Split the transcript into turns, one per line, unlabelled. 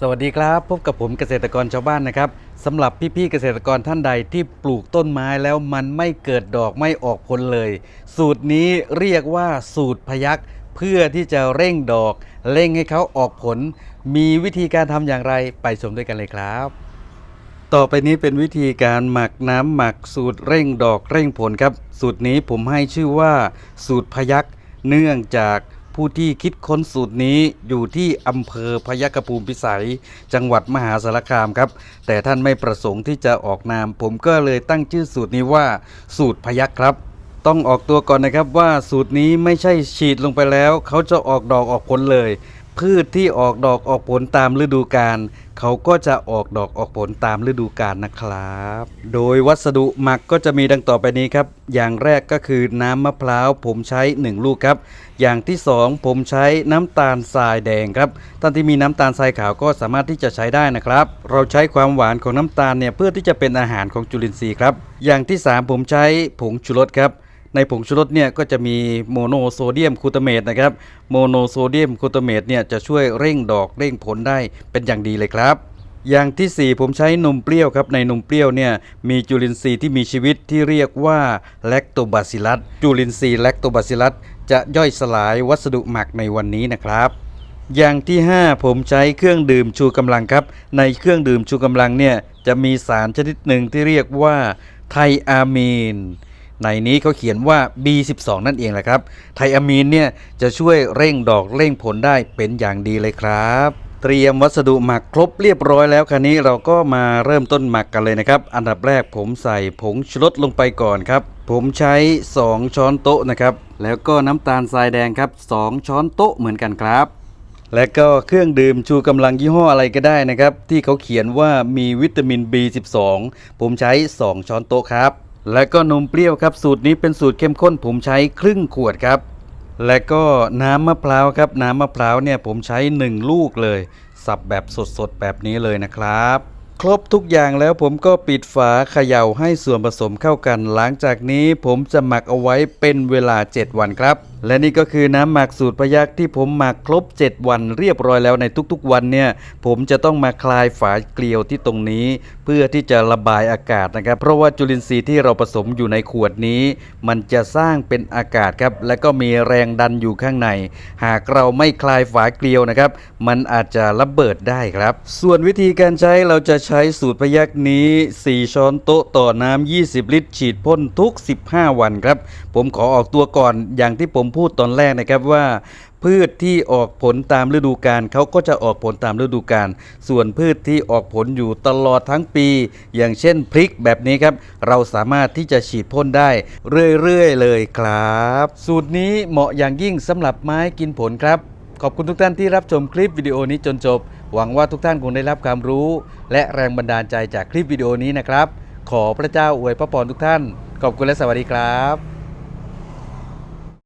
สวัสดีครับ พบกับผมเกษตรกรชาวบ้านนะครับสำหรับพี่ๆเกษตรกรท่านใดที่ปลูกต้นไม้แล้วมันไม่เกิดดอกไม่ออกผลเลย สูตรนี้เรียกว่าสูตรพยักเพื่อที่จะเร่งดอก เร่งให้เขาออกผล มีวิธีการทำอย่างไรไปชมด้วยกันเลยครับ ต่อไปนี้เป็นวิธีการหมักน้ำหมักสูตรเร่งดอกเร่งผลครับ สูตรนี้ผมให้ชื่อว่า สูตรพยักเนื่องจาก ผู้ที่คิดค้นสูตรนี้อยู่ที่อำเภอพยัคฆภูมิพิสัย จังหวัดมหาสารคามครับ แต่ท่านไม่ประสงค์ที่จะออกนาม ผมก็เลยตั้งชื่อสูตรนี้ว่า สูตรพยักครับ ต้องออกตัวก่อนนะครับว่าสูตรนี้ไม่ใช่ฉีดลงไปแล้ว เขาจะออกดอกออกผลเลย พืชที่ออกดอกออกผลตามฤดูกาลเขาก็จะออกดอกออกผลตามฤดูกาลนะครับ โดยวัสดุหมักก็จะมีดังต่อไปนี้ครับ อย่างแรกก็คือน้ำมะพร้าวผมใช้ 1 ลูกครับ อย่างที่ 2 ผมใช้น้ำตาลทรายแดงครับ ท่านที่มีน้ำตาลทรายขาวก็สามารถที่จะใช้ได้นะครับ เราใช้ความหวานของน้ำตาลเนี่ยเพื่อที่จะเป็นอาหารของจุลินทรีย์ครับ อย่างที่ 3 ผมใช้ผงชูรสครับ ในผงชูรสเนี่ยก็จะมีโมโนโซเดียมคูตาเมตนะครับโมโนโซเดียมคูตาเมตเนี่ยจะช่วยเร่งดอกเร่งผลได้เป็นอย่างดีเลยครับ อย่างที่ 4 ผมใช้นมเปรี้ยวครับในนมเปรี้ยวเนี่ยมีจุลินทรีย์ที่มีชีวิตที่เรียกว่าแลคโตบาซิลัสจุลินทรีย์แลคโตบาซิลัสจะย่อยสลายวัสดุหมักในวันนี้นะครับอย่างที่ 5 ผมใช้เครื่องดื่มชูกำลังครับ ในเครื่องดื่มชูกำลังเนี่ยจะมีสารชนิดหนึ่งที่เรียกว่าไทอะมีน ในนี้เขาเขียนว่า B12 นั่นเองแหละครับ ไทอะมีนเนี่ยจะช่วยเร่งดอกเร่งผลได้เป็นอย่างดีเลยครับ เตรียมวัสดุหมักครบเรียบร้อยแล้วคันนี้เราก็มาเริ่มต้นหมักกันเลยนะครับ อันดับแรกผมใส่ผงชูรสลงไปก่อนครับ ผมใช้ 2 ช้อนโต๊ะนะครับ แล้วก็น้ำตาลทรายแดงครับ 2 ช้อนโต๊ะเหมือนกันครับและก็เครื่องดื่มชูกำลังยี่ห้ออะไรก็ได้นะครับ ที่เขาเขียนว่ามีวิตามิน B12 ผมใช้ 2 ช้อนโต๊ะครับ และก็นมเปรี้ยวครับ สูตรนี้เป็นสูตรเข้มข้น ผมใช้ครึ่งขวดครับ และก็น้ำมะพร้าวครับ น้ำมะพร้าวเนี่ยผมใช้ 1 ลูกเลย สับแบบสดๆ แบบนี้เลยนะครับ ครบทุกอย่างแล้วผมก็ปิดฝาเขย่าให้ส่วนผสมเข้ากัน หลังจากนี้ผมจะหมักเอาไว้เป็นเวลา 7 วันครับและนี่ก็คือน้ำหมักสูตรพยักที่ผมหมักครบ 7 วันเรียบร้อยแล้วในทุกๆวันเนี่ยผมจะต้องมาคลายฝาเกลียวที่ตรงนี้ เพื่อที่จะระบายอากาศนะครับ เพราะว่าจุลินทรีย์ที่เราผสมอยู่ในขวดนี้ มันจะสร้างเป็นอากาศครับและก็มีแรงดันอยู่ข้างใน หากเราไม่คลายฝาเกลียวนะครับ มันอาจจะระเบิดได้ครับ ส่วนวิธีการใช้เราจะใช้สูตรพยักนี้ 4 ช้อนโต๊ะต่อน้ำ20 ลิตร ฉีดพ่นทุก 15 วันครับผมขอออกตัวก่อนอย่างที่ผมผมพูดตอนแรกนะครับว่า พืชที่ออกผลตามฤดูกาลเขาก็จะออกผลตามฤดูกาลส่วนพืชที่ออกผลอยู่ตลอดทั้งปี อย่างเช่นพริกแบบนี้ครับ เราสามารถที่จะฉีดพ่นได้เรื่อยๆเลยครับ สูตรนี้เหมาะอย่างยิ่งสำหรับไม้กินผลครับขอบคุณทุกท่านที่รับชมคลิปวิดีโอนี้จนจบ หวังว่าทุกท่านคงได้รับความรู้ และแรงบันดาลใจจากคลิปวิดีโอนี้นะครับ ขอพระเจ้าอวยพระพรทุกท่าน ขอบคุณและสวัสดีครับ